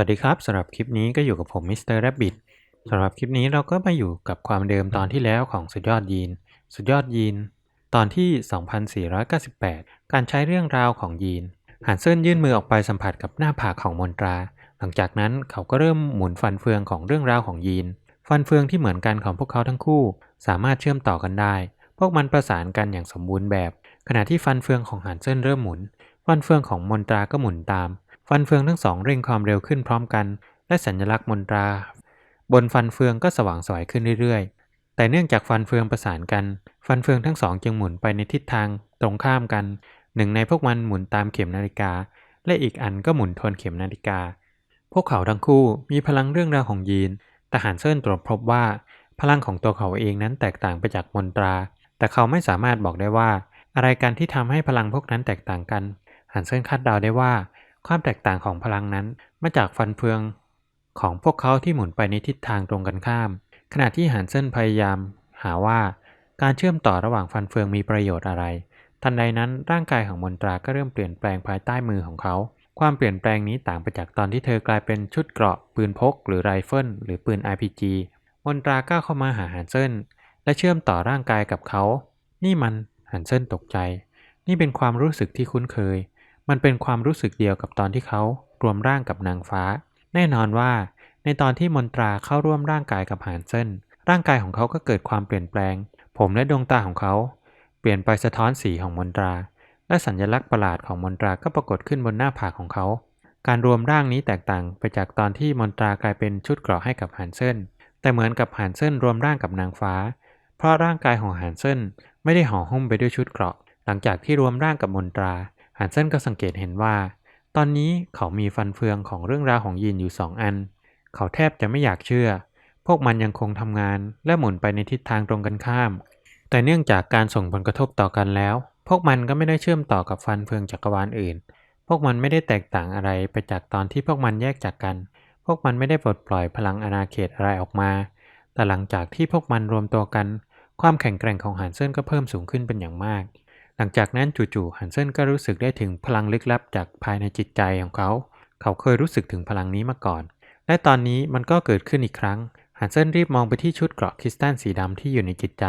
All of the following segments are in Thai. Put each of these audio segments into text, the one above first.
วัสดีครับสำหรับคลิปนี้ก็อยู่กับผมมิสเตอร์แรบบิทสำหรับคลิปนี้เราก็มาอยู่กับความเดิมตอนที่แล้วของสุดยอดยีน สุดยอดยีน ตอนที่ 2498 การใช้เรื่องราวของยีนหันเซินยื่นมือออกไปสัมผัสกับหน้าผากของมนตรา หลังจากนั้นเขาก็เริ่มหมุนฟันเฟืองของเรื่องราวของยีน ฟันเฟืองที่เหมือนกันของพวกเขาทั้งคู่ สามารถเชื่อมต่อกันได้ พวกมันประสานกันอย่างสมบูรณ์แบบ ขณะที่ฟันเฟืองของหันเซินเริ่มหมุน ฟันเฟืองของมนตราก็หมุนตาม ฟันเฟืองทั้งสองเร่งความเร็วขึ้นพร้อมกัน และสัญลักษณ์มนตรา บนฟันเฟืองก็สว่างสวยขึ้นเรื่อยๆ แต่เนื่องจากฟันเฟืองประสานกัน ฟันเฟืองทั้งสองจึงหมุนไปในทิศทางตรงข้ามกัน หนึ่งในพวกมันหมุนตามเข็มนาฬิกา และอีกอันก็หมุนทวนเข็มนาฬิกา พวกเขาทั้งคู่มีพลังเรื่องราวของยีนแต่หันเซินตรวจพบว่า พลังของตัวเขาเองนั้นแตกต่างไปจากมนตรา แต่เขาไม่สามารถบอกได้ว่า อะไรกันที่ทำให้พลังพวกนั้นแตกต่างกันหันเซินคาดเดาได้ว่า ความแตกต่างของพลังนั้นมาจากฟันเฟืองของพวกเขาที่หมุนไปในทิศทางตรงกันข้าม ขณะที่หันเซินพยายาม หาว่าการเชื่อมต่อระหว่างฟันเฟืองมีประโยชน์อะไร ทันใดนั้นร่างกายของมนตราก็เริ่มเปลี่ยนแปลงภายใต้มือของเขา ความเปลี่ยนแปลงนี้ต่างไปจากตอนที่เธอกลายเป็นชุดเกราะ ปืนพก หรือไรเฟิลหรือปืน RPG มนตราก้าวเข้ามาหาฮันเซนและเชื่อมต่อร่างกายกับเขา นี่มันฮันเซนตกใจ นี่เป็นความรู้สึกที่คุ้นเคย มันเป็นความรู้สึกเดียวกับตอนที่เขารวมร่างกับนางฟ้า แน่นอนว่า ในตอนที่มนตราเข้าร่วมร่างกายกับฮันเซนร่างกายของเขาก็เกิดความเปลี่ยนแปลง ผมและดวงตาของเขา เปลี่ยนไปสะท้อนสีของมนตรา และสัญลักษณ์ประหลาดของมนตราก็ปรากฏขึ้นบนหน้าผากของเขา การรวมร่างนี้แตกต่างไปจากตอนที่มนตรากลายเป็นชุดเกราะให้กับฮันเซนแต่เหมือนกับฮันเซนรวมร่างกับนางฟ้า เพราะร่างกายของฮันเซนไม่ได้ห่อหุ้มไปด้วยชุดเกราะ หลังจากที่รวมร่างกับมนตรา ฮันเซนก็สังเกตเห็นว่า ตอนนี้เขามีฟันเฟืองของเรื่องราวของยีนอยู่สองอัน เขาแทบจะไม่อยากเชื่อ พวกมันยังคงทำงานและหมุนไปในทิศทางตรงกันข้าม แต่เนื่องจากการส่งผลกระทบต่อกันแล้ว พวกมันก็ไม่ได้เชื่อมต่อกับฟันเฟืองจักรวาลอื่น พวกมันไม่ได้แตกต่างอะไรไปจากตอนที่พวกมันแยกจากกัน พวกมันไม่ได้ปลดปล่อยพลังอาณาเขตอะไรออกมา แต่หลังจากที่พวกมันรวมตัวกัน ความแข็งแกร่งของฮันเซนก็เพิ่มสูงขึ้นเป็นอย่างมาก หลังจากนั้นจู่ๆฮันเซนก็รู้สึกได้ถึงพลังลึกลับจากภายในจิตใจของเขา เขาเคยรู้สึกถึงพลังนี้มาก่อน และตอนนี้มันก็เกิดขึ้นอีกครั้ง ฮันเซนรีบมองไปที่ชุดเกราะคริสตัลสีดำที่อยู่ในจิตใจ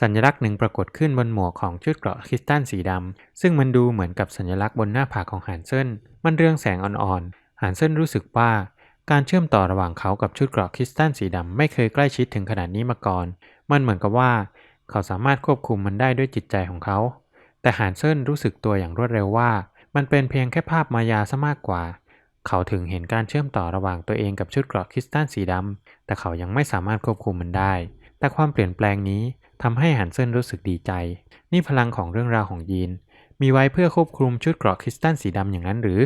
สัญลักษณ์หนึ่งปรากฏขึ้นบนหมวกของชุดเกราะคริสตัลสีดำซึ่งมันดูเหมือนกับสัญลักษณ์บนหน้าผากของฮันเซนมันเรืองแสงอ่อนๆฮันเซนรู้สึกว่าการเชื่อมต่อระหว่างเขากับชุดเกราะคริสตัลสีดำไม่เคยใกล้ชิดถึงขนาดนี้มาก่อน มันเหมือนกับว่า เขาสามารถควบคุมมันได้ด้วยจิตใจของเขา แต่ฮันเซินรู้สึกตัวอย่างรวดเร็วว่า มันเป็นเพียงแค่ภาพมายาซะมากกว่า เขาถึงเห็นการเชื่อมต่อระหว่างตัวเองกับชุดเกราะคริสตัลสีดำแต่เขายังไม่สามารถควบคุมมันได้ แต่ความเปลี่ยนแปลงนี้ทำให้ฮันเซินรู้สึกดีใจ นี่พลังของเรื่องราวของยีน มีไว้เพื่อควบคุมชุดเกราะคริสตัลสีดำอย่างนั้นหรือ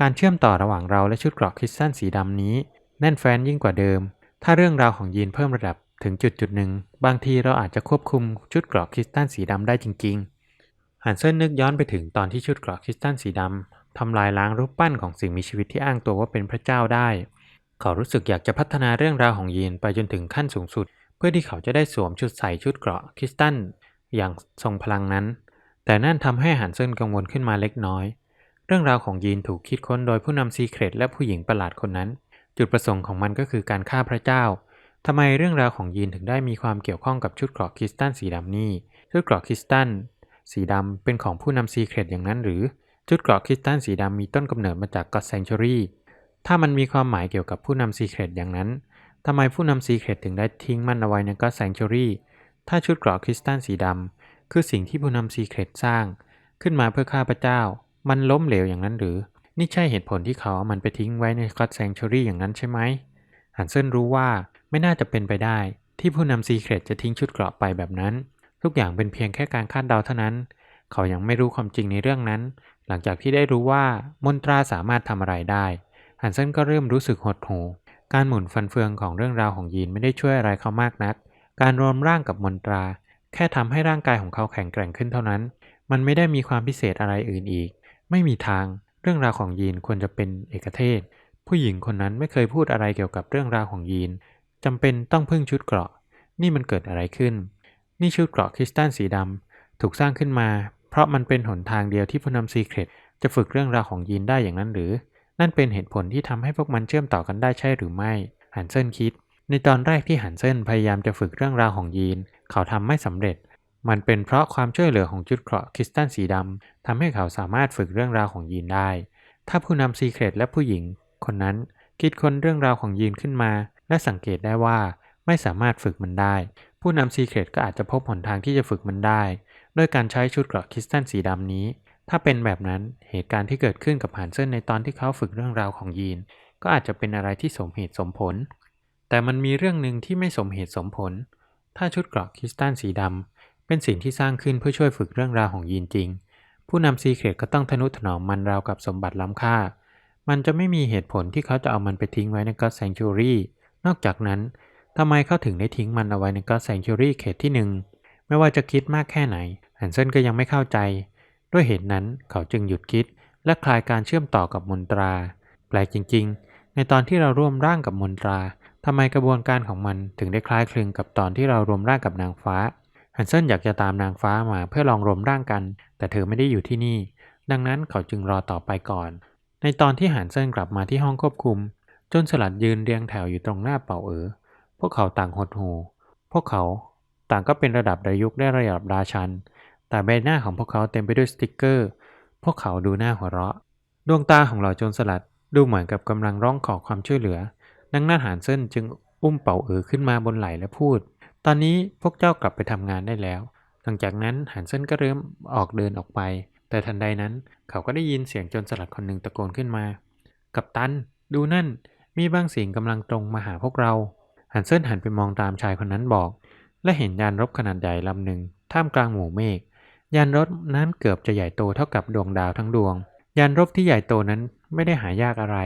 การเชื่อมต่อระหว่างเราและชุดเกราะคริสตัลสีดำนี้ แน่นแฟ้นยิ่งกว่าเดิม ถ้าเรื่องราวของยีนเพิ่มระดับถึงจุดจุดหนึ่ง บางทีเราอาจจะควบคุมชุดเกราะคริสตัลสีดำได้จริง ๆ ฮันเซนนึกย้อนไปถึงตอนที่ชุดเกราะคริสตัลสีดำทำลายล้างรูปปั้นของสิ่งมีชีวิตที่อ้างตัวว่าเป็นพระเจ้าได้ เขารู้สึกอยากจะพัฒนาเรื่องราวของยีนไปจนถึงขั้นสูงสุด เพื่อที่เขาจะได้สวมชุดใส่ชุดเกราะคริสตัลอย่างทรงพลังนั้น แต่นั่นทำให้หันเซินกังวลขึ้นมาเล็กน้อย เรื่องราวของยีนถูกคิดค้นโดยผู้นำซีเครตและผู้หญิงประหลาดคนนั้น จุดประสงค์ของมันก็คือการฆ่าพระเจ้าทำไมเรื่องราวของยีนถึงได้มีความเกี่ยวข้องกับชุดเกราะคริสตัลสีดำนี่ชุดเกราะคริสตัล สีดำเป็นของผู้นำซีเครตอย่างนั้นหรือชุดเกราะคริสตัลสีดำมีต้นกำเนิดมาจากก็อดแซงชูรี่ถ้ามันมีความหมายเกี่ยวกับผู้นำซีเครตอย่างนั้นทำไมผู้นำซีเครตถึงได้ทิ้งมันเอาไว้ในก็อดแซงชูรี่ถ้าชุดเกราะคริสตัลสีดำคือสิ่งที่ผู้นำซีเครตสร้าง ขึ้นมาเพื่อฆ่าพระเจ้า มันล้มเหลวอย่างนั้นหรือ นี่ใช่เหตุผลที่เขาเอามันไปทิ้งไว้ในก็อดแซงชูรี่อย่างนั้นใช่ไหมฮันเซนรู้ว่าไม่น่าจะเป็นไปได้ที่ผู้นำซีเครตจะทิ้งชุดเกราะไปแบบนั้น ทุกอย่างเป็นเพียงแค่การคาดเดาเท่านั้น เขายังไม่รู้ความจริงในเรื่องนั้น หลังจากที่ได้รู้ว่ามนตราสามารถทำอะไรได้ ฮันเซนก็เริ่มรู้สึกหดหู่การหมุนฟันเฟืองของเรื่องราวของยีนไม่ได้ช่วยอะไรเขามากนัก การรวมร่างกับมนตรา แค่ทำให้ร่างกายของเขาแข็งแกร่งขึ้นเท่านั้น มันไม่ได้มีความพิเศษอะไรอื่นอีก ไม่มีทาง เรื่องราวของยีนควรจะเป็นเอกเทศ ผู้หญิงคนนั้นไม่เคยพูดอะไรเกี่ยวกับเรื่องราวของยีนจำเป็นต้องพึ่งชุดเกราะ นี่มันเกิดอะไรขึ้น นี่ชุดเกราะคริสตัลสีดำถูกสร้างขึ้นมา เพราะมันเป็นหนทางเดียวที่ผู้นำซีเครตจะฝึกเรื่องราวของยีนได้อย่างนั้นหรือ นั่นเป็นเหตุผลที่ทำให้พวกมันเชื่อมต่อกันได้ใช่หรือไม่ฮันเซนคิด ในตอนแรกที่ฮันเซนพยายามจะฝึกเรื่องราวของยีน เขาทำไม่สำเร็จ มันเป็นเพราะความช่วยเหลือของจุดเกราะคริสตัลสีดำทำให้เขาสามารถฝึกเรื่องราวของยีนได้ ถ้าผู้นำซีเครตและผู้หญิง คนนั้นคิดค้นเรื่องราวของยีนขึ้นมา และสังเกตได้ว่าไม่สามารถฝึกมันได้ ผู้นำซีเครตก็อาจจะพบหนทางที่จะฝึกมันได้ด้วยการใช้ชุดเกราะคริสตัลสีดำนี้ ถ้าเป็นแบบนั้นเหตุการณ์ที่เกิดขึ้นกับฮันเซนในตอนที่เขาฝึกเรื่องราวของยีน ก็อาจจะเป็นอะไรที่สมเหตุสมผล แต่มันมีเรื่องหนึ่งที่ไม่สมเหตุสมผล ถ้าชุดเกราะคริสตัลสีดำเป็นสิ่งที่สร้างขึ้นเพื่อช่วยฝึกเรื่องราวของยีนจริง ผู้นำซีเครตก็ต้องทนุถนอมมันราวกับสมบัติล้ำค่า มันจะไม่มีเหตุผลที่เขาจะเอามันไปทิ้งไว้ในก็อดแซงชูรี่นอกจากนั้น ทำไมเขาถึงได้ทิ้งมันเอาไว้ในก็อดแซงชูรี่เขตที่หนึ่งไม่ว่าจะคิดมากแค่ไหนฮันเซนก็ยังไม่เข้าใจ ด้วยเหตุนั้นเขาจึงหยุดคิด และคลายการเชื่อมต่อกับมนตรา แปลกจริง ๆ ในตอนที่เราร่วมร่างกับมนตราทำไมกระบวนการของมันถึงได้คล้ายคลึงกับตอนที่เรารวมร่างกับนางฟ้าฮันเซนอยากจะตามนางฟ้ามาเพื่อลองรวมร่างกัน แต่เธอไม่ได้อยู่ที่นี่ ดังนั้นเขาจึงรอต่อไปก่อน ในตอนที่ฮันเซนกลับมาที่ห้องควบคุม จนสลัดยืนเรียงแถวอยู่ตรงหน้าเป่าเอ๋อ พวกเขาต่างหดหูพวกเขาต่างก็เป็นระดับระยุกได้ระดับราชัน แต่ใบหน้าของพวกเขาเต็มไปด้วยสติกเกอร์ พวกเขาดูหน้าหัวเราะ ดวงตาของเหล่าโจรสลัดดูเหมือนกับกำลังร้องขอความช่วยเหลือดังนั้นหานเซินจึงอุ้มเป่าเอ๋อขึ้นมาบนไหล่และพูด ตอนนี้พวกเจ้ากลับไปทำงานได้แล้ว หลังจากนั้นหานเซินก็เริ่มออกเดินออกไป แต่ทันใดนั้นเขาก็ได้ยินเสียงโจรสลัดคนหนึ่งตะโกนขึ้นมา กัปตัน ดูนั่น มีบางสิ่งกำลังตรงมาหาพวกเรา ฮันเซินหันไปมองตามชายคนนั้นบอก และเห็นยานรบขนาดใหญ่ลำหนึ่งท่ามกลางหมู่เมฆยานรบนั้นเกือบจะใหญ่โตเท่ากับดวงดาวทั้งดวง ยานรบที่ใหญ่โตนั้นไม่ได้หายากอะไร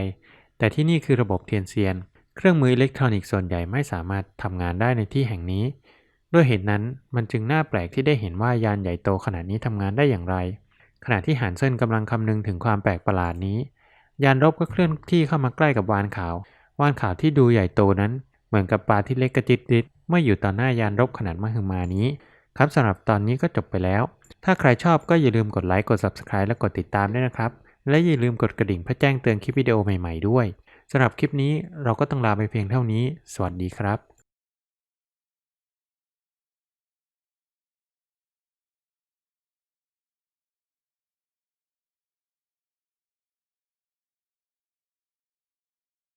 แต่ที่นี่คือระบบเทียนเซียน เครื่องมืออิเล็กทรอนิกส์ส่วนใหญ่ไม่สามารถทำงานได้ในที่แห่งนี้ด้วยเหตุนั้นมันจึงน่าแปลกที่ได้เห็นว่ายานใหญ่โตขนาดนี้ทำงานได้อย่างไร ขณะที่ฮันเซินกำลังคำนึงถึงความแปลกประหลาดนี้ ยานรบก็เคลื่อนที่เข้ามาใกล้กับวานขาว วานขาวที่ดูใหญ่โตนั้น เหมือนกับปลาที่เล็กกระจิตริดเมื่ออยู่ต่อหน้ายานรบขนาดมหึมานี้ ครับสำหรับตอนนี้ก็จบไปแล้ว ถ้าใครชอบก็อย่าลืมกดไลค์กด Subscribe และกดติดตามด้วยนะครับ และอย่าลืมกดกระดิ่งเพื่อแจ้งเตือนคลิปวิดีโอใหม่ๆด้วยสำหรับคลิปนี้เราก็ต้องลาไปเพียงเท่านี้ สวัสดีครับ